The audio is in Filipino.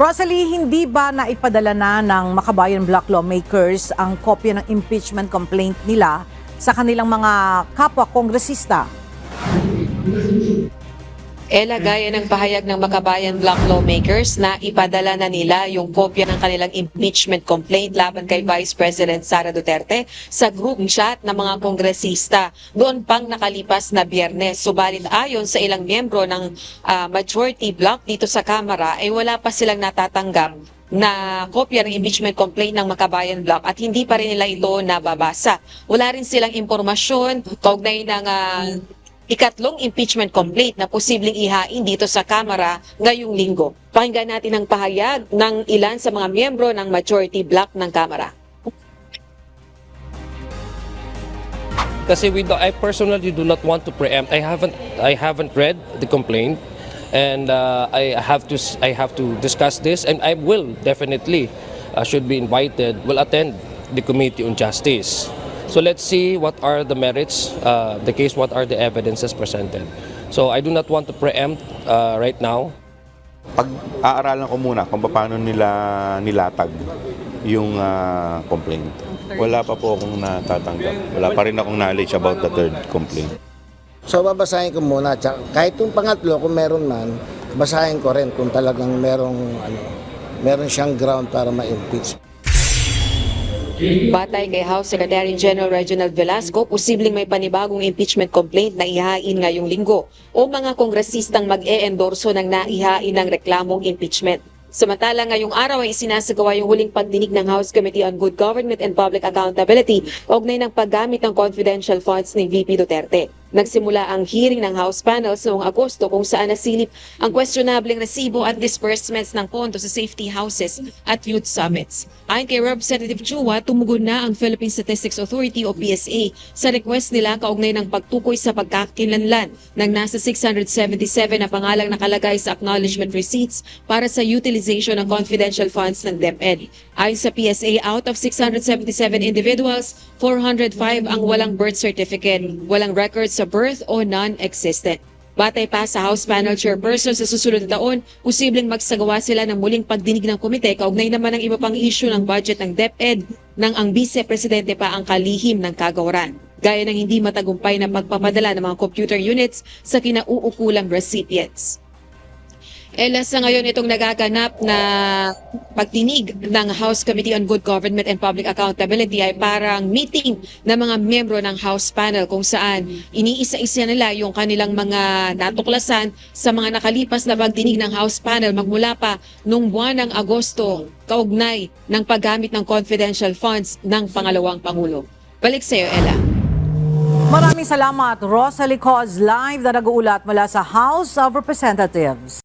Rosalie, hindi ba naipadala na ng Makabayan Black lawmakers ang kopya ng impeachment complaint nila sa kanilang mga kapwa kongresista? Ela gaya ng pahayag ng Makabayan Black lawmakers na ipadala na nila yung kopya ng kanilang impeachment complaint laban kay Vice President Sara Duterte sa group chat ng mga kongresista doon pang nakalipas na biyernes. Subalit ayon sa ilang miyembro ng ah, majority block dito sa Kamara ay wala pa silang natatanggap na kopya ng impeachment complaint ng Makabayan Block at hindi pa rin nila ito nababasa. Wala rin silang impormasyon kaugnay ng ah, ikatlong impeachment complaint na posibleng ihain dito sa Kamara ngayong linggo. Pakinggan natin ang pahayag ng ilan sa mga miyembro ng majority block ng Kamara. Kasi we do, I personally do not want to preempt. I haven't I haven't read the complaint and uh, I have to I have to discuss this and I will definitely uh, should be invited will attend the committee on justice. So let's see what are the merits uh, the case what are the evidences presented. So I do not want to preempt uh, right now. Pag-aaralan ko muna kung paano nila nilatag yung ah, complaint. Wala pa po akong natatanggap. Wala pa rin akong knowledge about the third complaint. So babasahin ko muna. Kahit yung pangatlo, kung meron man, basahin ko rin kung talagang merong, ano, meron siyang ground para ma-impeach. Batay kay House Secretary General Reginald Velasco, posibleng may panibagong impeachment complaint na ihain ngayong linggo o mga kongresistang mag-e-endorso ng naihain ng reklamong impeachment. Samantala ngayong araw ay isinasagawa yung huling pagdinig ng House Committee on Good Government and Public Accountability kaugnay ng paggamit ng confidential funds ni VP Duterte. Nagsimula ang hearing ng House panels noong Agosto kung saan nasilip ang questionableng resibo at disbursements ng pondo sa safety houses at youth summits. Ayon kay Representative Chua, tumugon na ang Philippine Statistics Authority o PSA sa request nila kaugnay ng pagtukoy sa pagkakilanlan ng nasa 677 na pangalang nakalagay sa acknowledgement receipts para sa utilization ng confidential funds ng DepEd. Ayon sa PSA, out of 677 individuals, 405 ang walang birth certificate, walang records sa birth o non-existent. Batay pa sa House Panel Chairperson sa susunod na taon, posibleng magsagawa sila ng muling pagdinig ng komite kaugnay naman ng iba pang issue ng budget ng DepEd nang ang Vice-Presidente pa ang kalihim ng kagawaran. Gaya ng hindi matagumpay na pagpapadala ng mga computer units sa kinauukulang recipients. Ella, sa ngayon itong nagaganap na pagtinig ng House Committee on Good Government and Public Accountability ay parang meeting ng mga miyembro ng House panel kung saan iniisa-isa nila yung kanilang mga natuklasan sa mga nakalipas na pagdinig ng House panel magmula pa nung buwan ng Agosto kaugnay ng paggamit ng confidential funds ng pangalawang Pangulo. Balik sa iyo, Ella. Maraming salamat, Rosalie Cos live na nag-uulat mula sa House of Representatives.